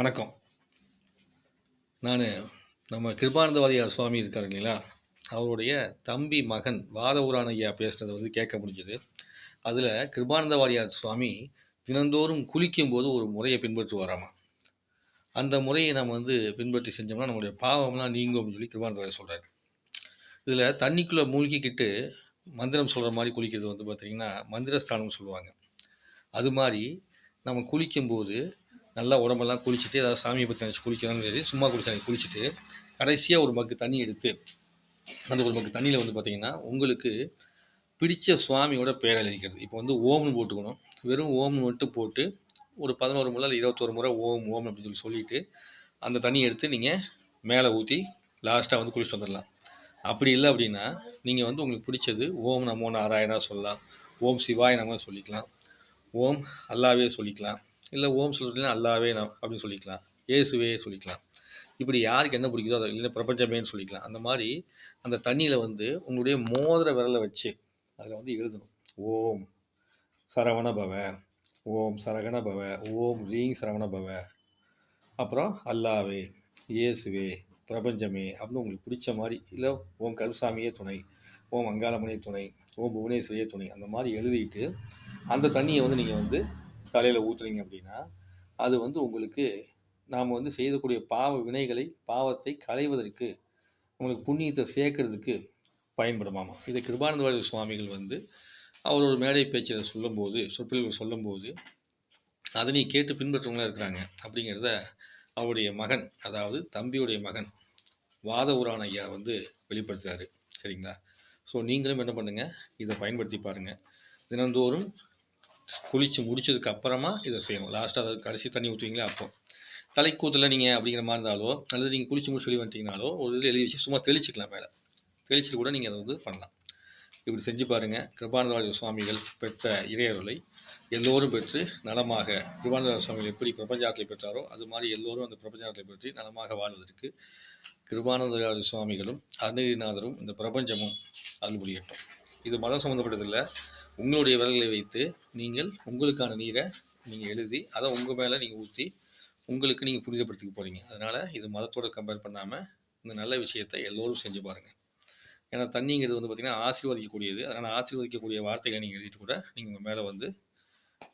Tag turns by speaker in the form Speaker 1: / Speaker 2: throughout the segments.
Speaker 1: வணக்கம். நான் நம்ம கிருபானந்தவாதியார் சுவாமி இருக்கார் இல்லைங்களா? அவருடைய தம்பி மகன் வாதவூரான ஐயா பேசுனதை வந்து கேட்க முடிஞ்சது. அதில் கிருபானந்தவாதியார் சுவாமி தினந்தோறும் குளிக்கும்போது ஒரு முறையை பின்பற்றுவாராமா? அந்த முறையை நம்ம வந்து பின்பற்றி செஞ்சோம்னா நம்மளுடைய பாவம்லாம் நீங்கும் அப்படின்னு சொல்லி கிருபானந்தவாதி சொல்கிறார் இதில் தண்ணிக்குள்ளே மூழ்கிக்கிட்டு மந்திரம் சொல்கிற மாதிரி குளிக்கிறது வந்து பார்த்திங்கன்னா மந்திரஸ்தானம்னு சொல்லுவாங்க. அது மாதிரி நம்ம குளிக்கும்போது நல்லா உடம்பெல்லாம் குளிச்சுட்டு ஏதாவது சாமியை பற்றி நினச்சி குளிக்கணும்னு சரி சும்மா குளிச்சாங்க குளிச்சுட்டு கடைசியாக ஒரு மக்கு தண்ணி எடுத்து அந்த ஒரு மக்கு தண்ணியில் வந்து பார்த்திங்கன்னா உங்களுக்கு பிடிச்ச சுவாமியோட பேரை எழுதிக்கிறது. இப்போ வந்து ஓம்னு போட்டுக்கணும். வெறும் ஓம்னு மட்டும் போட்டு ஒரு பதினோரு முறை இல்லை இருபத்தோரு முறை ஓம் ஓம் அப்படின்னு சொல்லி சொல்லிட்டு அந்த தண்ணியை எடுத்து நீங்கள் மேலே ஊற்றி லாஸ்ட்டாக வந்து குளிச்சுட்டு வந்துடலாம் அப்படி இல்லை அப்படின்னா நீங்கள் வந்து உங்களுக்கு பிடிச்சது ஓம் நமோ நாராயணா சொல்லலாம். ஓம் சிவாய் நம சொல்லிக்கலாம். ஓம் அல்லாவே சொல்லிக்கலாம். இல்லை ஓம் சொல்கிறதுனா அல்லாவே நான் அப்படின்னு சொல்லிக்கலாம். இயேசுவே சொல்லிக்கலாம். இப்படி யாருக்கு என்ன பிடிக்குதோ அதை இல்லை பிரபஞ்சமேன்னு சொல்லிக்கலாம். அந்த மாதிரி அந்த தண்ணியில் வந்து உங்களுடைய மோதிர விரலை வச்சு அதில் வந்து எழுதணும். ஓம் சரவண பவ ஓம் சரகண பவ ஓம் ரீங் சரவண பவ அப்புறம் அல்லாவே இயேசுவே பிரபஞ்சமே அப்படின்னு உங்களுக்கு பிடிச்ச மாதிரி இல்லை ஓம் கருசாமியே துணை ஓம் அங்காளமணியே துணை ஓம் புவனேஸ்வரியே துணை அந்த மாதிரி எழுதிட்டு அந்த தண்ணியை வந்து நீங்கள் வந்து தலையில் ஊற்றுறீங்க அப்படின்னா அது வந்து உங்களுக்கு நாம் வந்து செய்யக்கூடிய பாவ வினைகளை பாவத்தை களைவதற்கு உங்களுக்கு புண்ணியத்தை சேர்க்கறதுக்கு பயன்படுமாமா? இதை கிருபானந்தவாதி சுவாமிகள் வந்து அவரோட மேடை பேச்சில் சொல்லும்போது சொற்பில்கள் சொல்லும்போது அதனை கேட்டு பின்பற்றவங்களாக இருக்கிறாங்க அப்படிங்கிறத அவருடைய மகன் அதாவது தம்பியுடைய மகன் வாத ஊரான ஐயா வந்து வெளிப்படுத்துகிறாரு சரிங்களா? ஸோ நீங்களும் என்ன பண்ணுங்கள் இதை பயன்படுத்தி பாருங்கள் தினந்தோறும் குளித்து முடிச்சதுக்கு அப்புறமா இதை செய்யணும். லாஸ்ட்டாக அதாவது கடைசி தண்ணி ஊற்றுவீங்களா அப்போ. தலைக்கூத்தில் நீங்கள் அப்படிங்கிற மாதிரி இருந்தாலோ அல்லது நீங்கள் குளிச்சு முடிச்சு சொல்லி வந்துட்டீங்கனாலோ ஒரு இதில் எழுதி வச்சு சும்மா தெளிச்சிக்கலாம் மேலே. தெளிச்சிட்டு கூட நீங்கள் அதை வந்து பண்ணலாம். இப்படி செஞ்சு பாருங்கள் கிருபானந்தவாதி சுவாமிகள் பெற்ற இறையருளை எல்லோரும் பெற்று நலமாக கிருபானந்தவாதி சுவாமிகள் எப்படி பிரபஞ்சாரத்தை பெற்றாரோ அது மாதிரி எல்லோரும் அந்த பிரபஞ்சாரத்தை பெற்று நலமாக வாழ்வதற்கு கிருபானந்தவாதி சுவாமிகளும் அருணகிரிநாதரும் இந்த பிரபஞ்சமும் அருள் புரியட்டும். இது மதம் சம்மந்தப்பட்டதில்லை உங்களுடைய விரல்களை வைத்து நீங்கள் உங்களுக்கான நீரை நீங்கள் எழுதி அதை உங்கள் மேலே நீங்கள் ஊற்றி உங்களுக்கு நீங்கள் புனிதப்படுத்திக்க போகிறீங்க அதனால் இது மதத்தோடு கம்பேர் பண்ணாமல் இந்த நல்ல விஷயத்தை எல்லோரும் செஞ்சு பாருங்கள் ஏன்னா தண்ணிங்கிறது வந்து பார்த்திங்கன்னா ஆசீர்வதிக்கக்கூடியது. அதனால் ஆசீர்வதிக்கக்கூடிய வார்த்தைகளை நீங்கள் எழுதிட்டு கூட நீங்கள் உங்கள் மேலே வந்து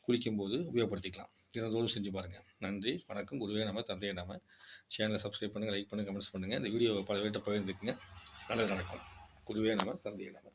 Speaker 1: குளிக்கும்போது உபயோகப்படுத்திக்கலாம். தினத்தோடு செஞ்சு பாருங்கள் நன்றி வணக்கம். குருவே நம்ம தந்தையை நம்ம சேனலை சப்ஸ்கிரைப் பண்ணுங்கள் லைக் பண்ணுங்கள் கமெண்ட்ஸ் பண்ணுங்கள் இந்த வீடியோவை பல பேர்கிட்ட பகிர்ந்துக்குங்க. நல்லது நடக்கும். குருவே நம்ம தந்தையை நம்ம